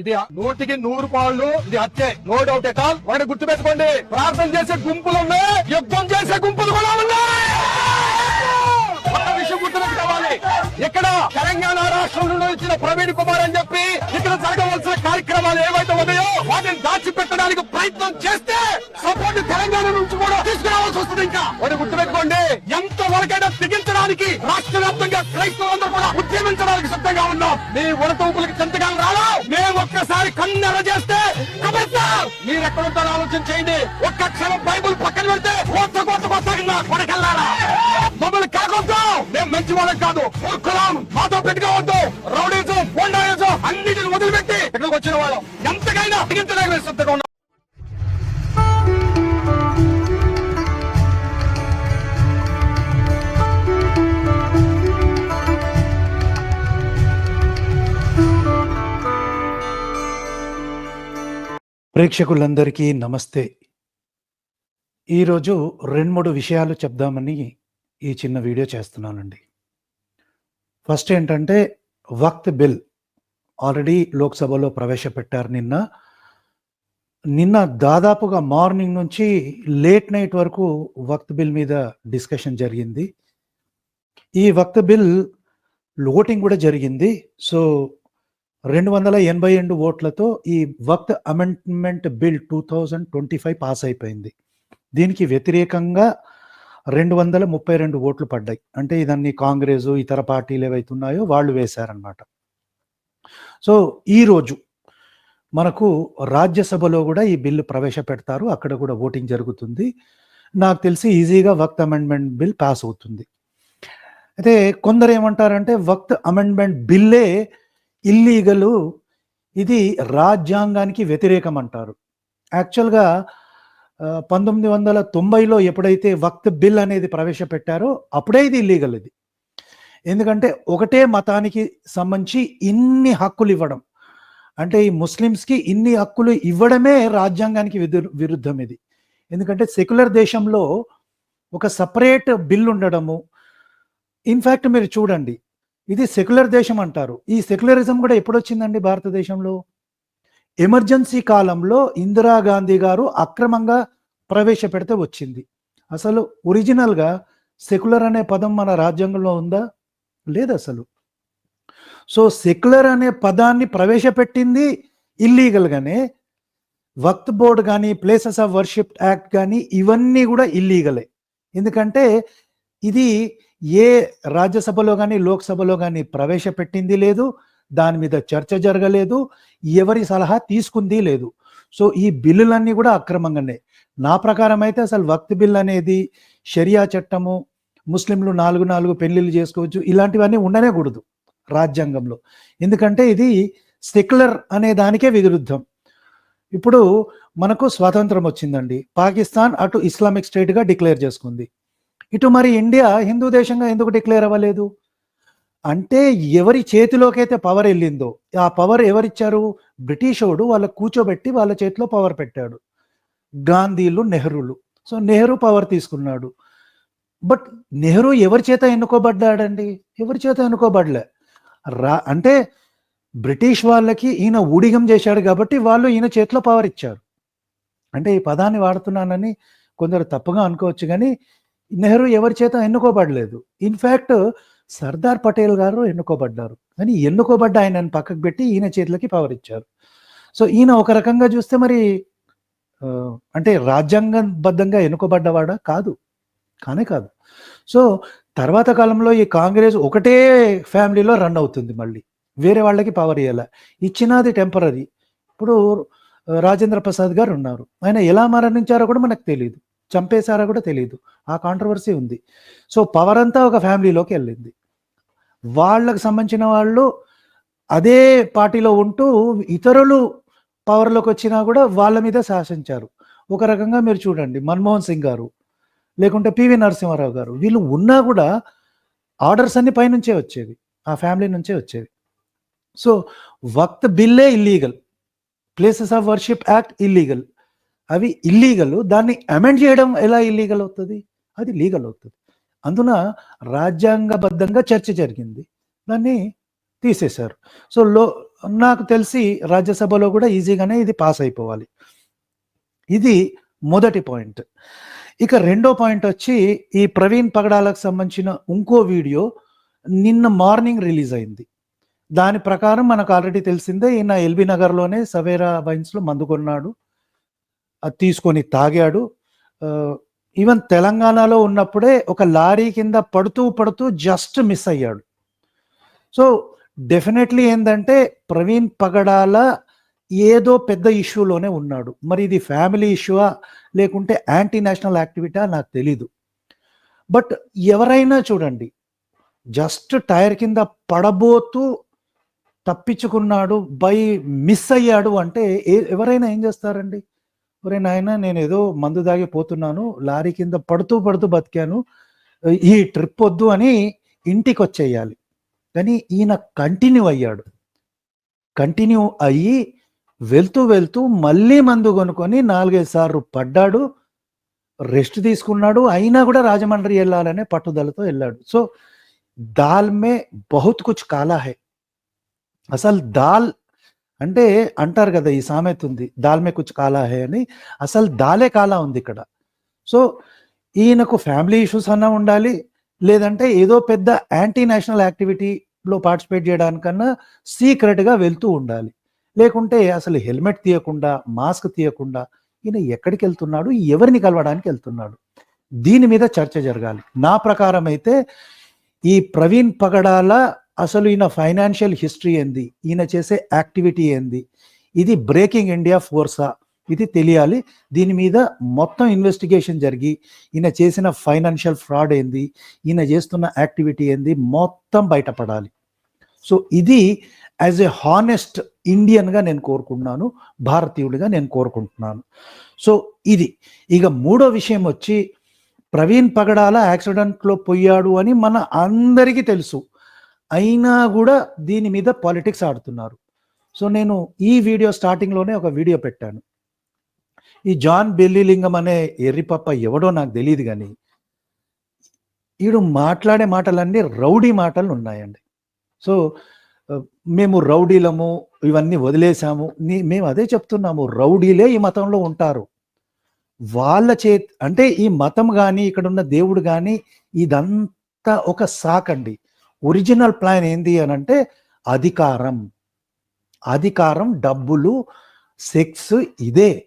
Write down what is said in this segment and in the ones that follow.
ఇది నూటికి నూరు పాళ్ళు ఇది హత్య. నో డౌట్ ఎట్ ఆల్ వాడిని గుర్తు పెట్టుకోండి ప్రార్థన చేసే గుంపులు ఉన్నాయి. యుద్ధం చేసే గుంపులు కూడా ఉన్నాయి. విషయం గుర్తుపెట్టుకోవాలి ఇక్కడ తెలంగాణ రాష్ట్రం నుండి వచ్చిన ప్రవీణ్ కుమార్ అని చెప్పి ఇక్కడ జరగవలసిన కార్యక్రమాలు ఏవైతే ఉన్నాయో వాటిని దాచిపెట్టడానికి ప్రయత్నం చేస్తే సపోర్ట్ తెలంగాణ నుంచి కూడా తీసుకురావాల్సి వస్తుంది ఇంకా. ఒకటి గుర్తుపెట్టుకోండి. ఎంత వరకైనా తెగించడానికి రాష్ట్ర వ్యాప్తంగా క్రైస్తవులందరూ కూడా ఉద్యమించడానికి సిద్ధంగా ఉన్నాం. మీ ఉడతూపులకి చెంతకాలం రాలా మేము చేస్తే కబడ్డార్ మీరు ఎక్కడుంటారో ఆలోచన చేయండి. ఒక్క క్షణం బైబుల్ పక్కన పెడితే కొత్త కొత్త కొత్త కొడకెళ్ళారా మమ్మల్ని కాకొద్దాం మేము మంచి వాళ్ళం కాదు. కులం మాతో పెట్టుకోవద్దు రౌడీజం గుండాయిజం అన్నిటిని వదిలిపెట్టి ఇక్కడికి వచ్చిన వాళ్ళం. ఎంతకైనా తెగించడానికి సిద్ధంగా ప్రేక్షకులందరికీ నమస్తే. ఈరోజు రెండు మూడు విషయాలు చెప్దామని ఈ చిన్న వీడియో చేస్తున్నానండి. ఫస్ట్ ఏంటంటే వక్త్ బిల్ ఆల్రెడీ లోక్సభలో ప్రవేశపెట్టారు నిన్న. నిన్న దాదాపుగా మార్నింగ్ నుంచి లేట్ నైట్ వరకు వక్త్ బిల్ మీద డిస్కషన్ జరిగింది. ఈ వక్త్ బిల్ ఓటింగ్ కూడా జరిగింది. సో రెండు వందల ఎనభై రెండు ఓట్లతో ఈ Waqf amendment bill two thousand twenty five pass అయిపోయింది. దీనికి వ్యతిరేకంగా రెండు వందల ముప్పై రెండు ఓట్లు పడ్డాయి. అంటే ఇదన్నీ కాంగ్రెస్ ఇతర పార్టీలు ఏవైతే ఉన్నాయో వాళ్ళు వేశారనమాట సో ఈరోజు మనకు రాజ్యసభలో కూడా ఈ బిల్లు ప్రవేశపెడతారు. అక్కడ కూడా ఓటింగ్ జరుగుతుంది. నాకు తెలిసి ఈజీగా వక్త్ అమెండ్మెంట్ బిల్ పాస్ అవుతుంది. అయితే కొందరు ఏమంటారంటే వక్త్ అమెండ్మెంట్ బిల్లే ఇల్లీగలు ఇది రాజ్యాంగానికి వ్యతిరేకం అంటారు యాక్చువల్గా పంతొమ్మిది వందల తొంభైలో ఎప్పుడైతే వక్త్ బిల్ అనేది ప్రవేశపెట్టారో అప్పుడే ఇది ఇల్లీగల్ ఇది. ఎందుకంటే ఒకటే మతానికి సంబంధించి ఇన్ని హక్కులు ఇవ్వడం. అంటే ఈ ముస్లిమ్స్కి ఇన్ని హక్కులు ఇవ్వడమే రాజ్యాంగానికి విరుద్ధం ఇది. ఎందుకంటే సెక్యులర్ దేశంలో ఒక సపరేట్ బిల్ ఉండడము. ఇన్ఫ్యాక్ట్ మీరు చూడండి ఇది సెక్యులర్ దేశం అంటారు. ఈ సెక్యులరిజం కూడా ఎప్పుడొచ్చిందండి భారతదేశంలో? ఎమర్జెన్సీ కాలంలో ఇందిరాగాంధీ గారు అక్రమంగా ప్రవేశపెడితే వచ్చింది. అసలు ఒరిజినల్గా సెక్యులర్ అనే పదం మన రాజ్యాంగంలో ఉందా? లేదు అసలు సో సెక్యులర్ అనే పదాన్ని ప్రవేశపెట్టింది ఇల్లీగల్గానే. వక్త్ బోర్డ్ కానీ ప్లేసెస్ ఆఫ్ వర్షిప్ యాక్ట్ కానీ ఇవన్నీ కూడా ఇల్లీగలే. ఎందుకంటే ఇది ఏ రాజ్యసభలో కానీ లోక్సభలో కానీ ప్రవేశపెట్టింది లేదు దాని మీద చర్చ జరగలేదు ఎవరి సలహా తీసుకుంది లేదు. సో ఈ బిల్లులన్నీ కూడా అక్రమంగానే. నా ప్రకారం అయితే అసలు వక్త్ బిల్ అనేది షరియా చట్టము ముస్లింలు నాలుగు నాలుగు పెళ్ళిళ్ళు చేసుకోవచ్చు ఇలాంటివన్నీ ఉండనే కూడదు రాజ్యాంగంలో. ఎందుకంటే ఇది సెక్యులర్ అనే దానికే విరుద్ధం. ఇప్పుడు మనకు స్వాతంత్రం వచ్చిందండి. పాకిస్తాన్ అటు ఇస్లామిక్ స్టేట్గా డిక్లేర్ చేసుకుంది. ఇటు మరి ఇండియా హిందూ దేశంగా ఎందుకు డిక్లేర్ అవ్వలేదు? అంటే ఎవరి చేతిలోకి అయితే పవర్ వెళ్ళిందో ఆ పవర్ ఎవరిచ్చారు? బ్రిటిషోడు వాళ్ళ కూర్చోబెట్టి వాళ్ళ చేతిలో పవర్ పెట్టాడు. గాంధీలు నెహ్రూలు. సో నెహ్రూ పవర్ తీసుకున్నాడు. బట్ నెహ్రూ ఎవరి చేత ఎన్నుకోబడ్డాడండి? ఎవరి చేత ఎన్నుకోబడలే. రా అంటే బ్రిటిష్ వాళ్ళకి ఈయన ఊడిగం చేశాడు కాబట్టి వాళ్ళు ఈయన చేతిలో పవర్ ఇచ్చారు. అంటే ఈ పదాన్ని వాడుతున్నానని కొందరు తప్పుగా అనుకోవచ్చు కానీ నెహ్రూ ఎవరి చేత ఎన్నుకోబడలేదు. ఇన్ఫ్యాక్ట్ సర్దార్ పటేల్ గారు ఎన్నుకోబడ్డారు. కానీ ఎన్నుకోబడ్డ ఆయనను పక్కకు పెట్టి ఈయన చేతులకి పవర్ ఇచ్చారు. సో ఈయన ఒక రకంగా చూస్తే మరి అంటే రాజ్యాంగబద్ధంగా ఎన్నుకోబడ్డవాడా? కాదు. కానే కాదు. సో తర్వాత కాలంలో ఈ కాంగ్రెస్ ఒకటే ఫ్యామిలీలో రన్ అవుతుంది మళ్ళీ. వేరే వాళ్ళకి పవర్ ఇవ్వాల ఇచ్చినది టెంపరీ ఇప్పుడు రాజేంద్ర ప్రసాద్ గారు ఉన్నారు. ఆయన ఎలా మరణించారో కూడా మనకు తెలియదు చంపేశారో కూడా తెలియదు ఆ కాంట్రవర్సీ ఉంది. సో పవర్ అంతా ఒక ఫ్యామిలీలోకి వెళ్ళింది. వాళ్ళకు సంబంధించిన వాళ్ళు అదే పార్టీలో ఉంటూ ఇతరులు పవర్లోకి వచ్చినా కూడా వాళ్ళ మీద శాసించారు. ఒక రకంగా మీరు చూడండి మన్మోహన్ సింగ్ గారు లేకుంటే పివి నరసింహారావు గారు వీళ్ళు ఉన్నా కూడా ఆర్డర్స్ అన్ని పైనుంచే వచ్చేవి. ఆ ఫ్యామిలీ నుంచే వచ్చేవి. So Waqf బిల్లే illegal places of worship act illegal అవి ఇల్లీగల్ దాన్ని అమెండ్ చేయడం ఎలా ఇల్లీగల్ అవుతుంది? అది లీగల్ అవుతుంది. అందున రాజ్యాంగబద్ధంగా చర్చ జరిగింది. దాన్ని తీసేశారు. సో లో నాకు తెలిసి రాజ్యసభలో కూడా ఈజీగానే ఇది పాస్ అయిపోవాలి. ఇది మొదటి పాయింట్. ఇక రెండో పాయింట్ వచ్చి ఈ ప్రవీణ్ పగడాలకు సంబంధించిన ఇంకో వీడియో నిన్న మార్నింగ్ రిలీజ్ అయింది. దాని ప్రకారం మనకు ఆల్రెడీ తెలిసిందే ఈయన ఎల్బీ నగర్లోనే సవేరా వైన్స్లో మందు కొన్నాడు. తీసుకొని తాగాడు. ఈవెన్ తెలంగాణలో ఉన్నప్పుడే ఒక లారీ కింద పడుతూ పడుతూ జస్ట్ మిస్ అయ్యాడు. సో డెఫినెట్లీ ఏంటంటే ప్రవీణ్ పగడాల ఏదో పెద్ద ఇష్యూలోనే ఉన్నాడు. మరి ఇది ఫ్యామిలీ ఇష్యూవా లేకుంటే యాంటీ నేషనల్ యాక్టివిటా నాకు తెలీదు. బట్ ఎవరైనా చూడండి జస్ట్ టైర్ కింద పడబోతూ తప్పించుకున్నాడు బై మిస్ అయ్యాడు అంటే ఏ ఎవరైనా ఏం చేస్తారండి? ఒరే నాయన నేను ఏదో మందు దాగి పోతున్నాను లారీ కింద పడుతూ పడుతూ బతికాను. ఈ ట్రిప్ వద్దు అని ఇంటికి వచ్చేయాలి కానీ ఈయన కంటిన్యూ అయ్యాడు. కంటిన్యూ అయ్యి వెళ్తూ వెళ్తూ మళ్ళీ మందు కొనుక్కొని నాలుగైదు సార్లు పడ్డాడు. రెస్ట్ తీసుకున్నాడు. అయినా కూడా రాజమండ్రి వెళ్ళాలనే పట్టుదలతో వెళ్ళాడు. సో దాల్ మే బహుత్ కుచ్ కాలా హై. అసలు దాల్ అంటే అంటారు కదా ఈ సామెత ఉంది దాల్మే కుచ్ కాలా హే అని. అసలు దాలే కాలా ఉంది ఇక్కడ. సో ఈయనకు ఫ్యామిలీ ఇష్యూస్ అన్నా ఉండాలి లేదంటే ఏదో పెద్ద యాంటీ నేషనల్ యాక్టివిటీలో పార్టిసిపేట్ చేయడానికన్నా సీక్రెట్గా వెళ్తూ ఉండాలి. లేకుంటే అసలు హెల్మెట్ తీయకుండా మాస్క్ తీయకుండా ఈయన ఎక్కడికి వెళ్తున్నాడు ఎవరిని కలవడానికి వెళ్తున్నాడు? దీని మీద చర్చ జరగాలి. నా ప్రకారం అయితే ఈ ప్రవీణ్ పగడాల అసలు ఈయన ఫైనాన్షియల్ హిస్టరీ ఏంది? ఈయన చేసే యాక్టివిటీ ఏంది? ఇది బ్రేకింగ్ ఇండియా ఫోర్సా? ఇది తెలియాలి. దీని మీద మొత్తం ఇన్వెస్టిగేషన్ జరిగి ఈయన చేసిన ఫైనాన్షియల్ ఫ్రాడ్ ఏంది? ఈయన చేస్తున్న యాక్టివిటీ ఏంది? మొత్తం బయటపడాలి. సో ఇది యాజ్ ఎ హానెస్ట్ ఇండియన్గా నేను కోరుకుంటున్నాను భారతీయుడిగా నేను కోరుకుంటున్నాను. సో ఇది. ఇక మూడో విషయం వచ్చి ప్రవీణ్ పగడాల యాక్సిడెంట్లో పోయాడు అని మన అందరికీ తెలుసు. అయినా కూడా దీని మీద పాలిటిక్స్ ఆడుతున్నారు. సో నేను ఈ వీడియో స్టార్టింగ్లోనే ఒక వీడియో పెట్టాను. ఈ జాన్ బెల్లిలింగం అనే ఎర్రిపప్ప ఎవడో నాకు తెలియదు కానీ వీడు మాట్లాడే మాటలన్నీ రౌడీ మాటలు ఉన్నాయండి. సో మేము రౌడీలము ఇవన్నీ వదిలేసాము మేము అదే చెప్తున్నాము రౌడీలే ఈ మతంలో ఉంటారు. వాళ్ళ చే అంటే ఈ మతం కానీ ఇక్కడ ఉన్న దేవుడు కానీ ఇదంతా ఒక సాకండి. ఒరిజినల్ ప్లాన్ ఏంది అని అంటే అధికారం. అధికారం డబ్బులు సెక్స్ ఇదే.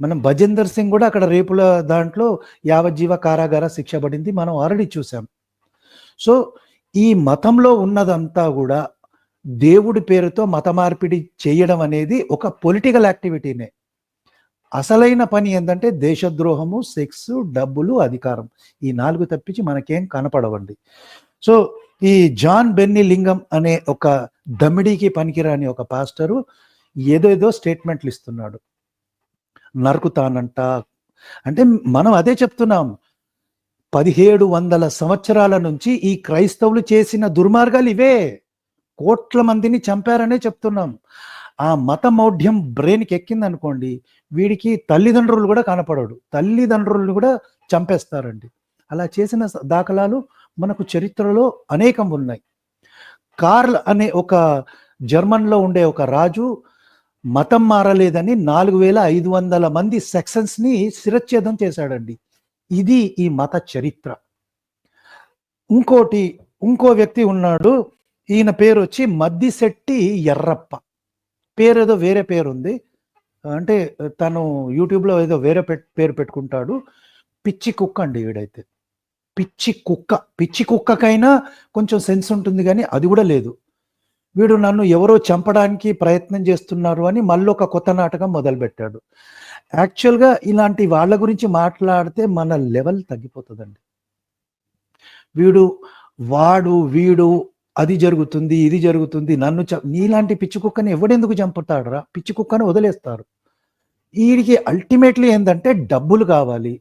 మనం భజేందర్ సింగ్ కూడా అక్కడ రేపుల దాంట్లో యావజ్జీవ కారాగార శిక్ష పడింది మనం ఆల్రెడీ చూసాం. సో ఈ మతంలో ఉన్నదంతా కూడా దేవుడి పేరుతో మత మార్పిడి చేయడం అనేది ఒక పొలిటికల్ యాక్టివిటీనే. అసలైన పని ఏంటంటే దేశద్రోహము సెక్స్ డబ్బులు అధికారం. ఈ నాలుగు తప్పించి మనకేం కనపడవండి. సో ఈ జాన్ బెన్నీ లింగం అనే ఒక దమిడికి పనికిరాని ఒక పాస్టరు ఏదేదో స్టేట్మెంట్లు ఇస్తున్నాడు. నరుకుతానంట. అంటే మనం అదే చెప్తున్నాం. పదిహేడు వందల సంవత్సరాల నుంచి ఈ క్రైస్తవులు చేసిన దుర్మార్గాలు ఇవే. కోట్ల మందిని చంపారనే చెప్తున్నాం. ఆ మత మౌఢ్యం బ్రెయిన్కి ఎక్కిందనుకోండి వీడికి తల్లిదండ్రులు కూడా కనపడడు తల్లిదండ్రులను కూడా చంపేస్తారండి. అలా చేసిన దాఖలాలు మనకు చరిత్రలో అనేకం ఉన్నాయి. కార్ల్ అనే ఒక జర్మన్లో ఉండే ఒక రాజు మతం మారలేదని నాలుగు వేల ఐదు వందల మంది సెక్షన్స్ని శిరచ్ఛేదం చేశాడండి. ఇది ఈ మత చరిత్ర. ఇంకోటి ఇంకో వ్యక్తి ఉన్నాడు. ఈయన పేరు వచ్చి మద్దిశెట్టి ఎర్రప్ప. పేరు ఏదో వేరే పేరు ఉంది అంటే తను యూట్యూబ్లో ఏదో వేరే పేరు పెట్టుకుంటాడు. పిచ్చి కుక్క అండి వీడైతే పిచ్చి కుక్క పిచ్చి కుక్కకైనా కొంచెం సెన్స్ ఉంటుంది కానీ అది కూడా లేదు. వీడు నన్ను ఎవరో చంపడానికి ప్రయత్నం చేస్తున్నారు అని మళ్ళీ ఒక కొత్త నాటకం మొదలుపెట్టాడు. యాక్చువల్గా ఇలాంటి వాళ్ళ గురించి మాట్లాడితే మన లెవెల్ తగ్గిపోతుందండి. వీడు వాడు వీడు అది జరుగుతుంది ఇది జరుగుతుంది నన్ను చ నీలాంటి పిచ్చి కుక్కని ఎవడెందుకు చంపుతాడరా? పిచ్చి కుక్కని వదిలేస్తారు. వీడికి అల్టిమేట్లీ ఏంటంటే డబ్బులు కావాలి.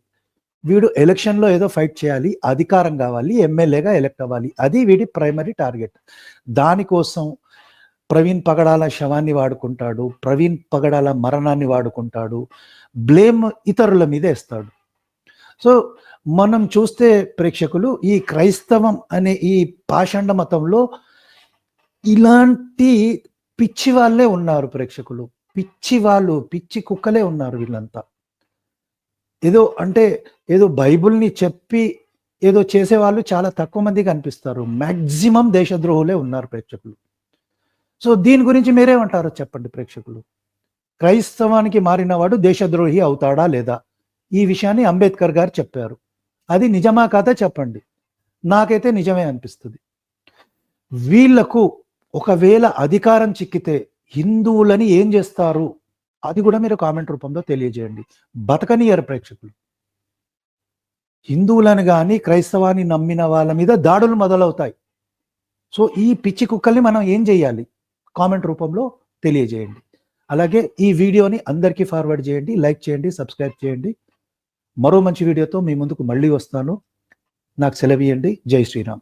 వీడు ఎలక్షన్లో ఏదో ఫైట్ చేయాలి అధికారం కావాలి ఎమ్మెల్యేగా ఎలక్ట్ అవ్వాలి. అది వీడి ప్రైమరీ టార్గెట్ దానికోసం ప్రవీణ్ పగడాల శవాన్ని వాడుకుంటాడు ప్రవీణ్ పగడాల మరణాన్ని వాడుకుంటాడు బ్లేమ్ ఇతరుల మీద వేస్తాడు. సో మనం చూస్తే ప్రేక్షకులు ఈ క్రైస్తవం అనే ఈ పాషండ మతంలో ఇలాంటి పిచ్చి వాళ్ళే ఉన్నారు ప్రేక్షకులు. పిచ్చి వాళ్ళు పిచ్చి కుక్కలే ఉన్నారు వీళ్ళంతా. ఏదో అంటే ఏదో బైబిల్ని చెప్పి ఏదో చేసేవాళ్ళు చాలా తక్కువ మంది కనిపిస్తారు. మ్యాక్సిమం దేశద్రోహులే ఉన్నారు ప్రేక్షకులు. సో దీని గురించి మీరేమంటారో చెప్పండి ప్రేక్షకులు. క్రైస్తవానికి మారినవాడు దేశద్రోహి అవుతాడా లేదా? ఈ విషయాన్ని అంబేద్కర్ గారు చెప్పారు. అది నిజమా కాదా చెప్పండి. నాకైతే నిజమే అనిపిస్తుంది. వీళ్ళకు ఒకవేళ అధికారం చిక్కితే హిందువులని ఏం చేస్తారు? అది కూడా మీరు కామెంట్ రూపంలో తెలియజేయండి. బతకనియరు ప్రేక్షకులు. హిందువులను కానీ క్రైస్తవాన్ని నమ్మిన వాళ్ళ మీద దాడులు మొదలవుతాయి. సో ఈ పిచ్చి కుక్కల్ని మనం ఏం చేయాలి? కామెంట్ రూపంలో తెలియజేయండి. అలాగే ఈ వీడియోని అందరికీ ఫార్వర్డ్ చేయండి లైక్ చేయండి సబ్స్క్రైబ్ చేయండి. మరో మంచి వీడియోతో మీ ముందుకు మళ్ళీ వస్తాను. నాకు సెలవియండి జై శ్రీరామ్.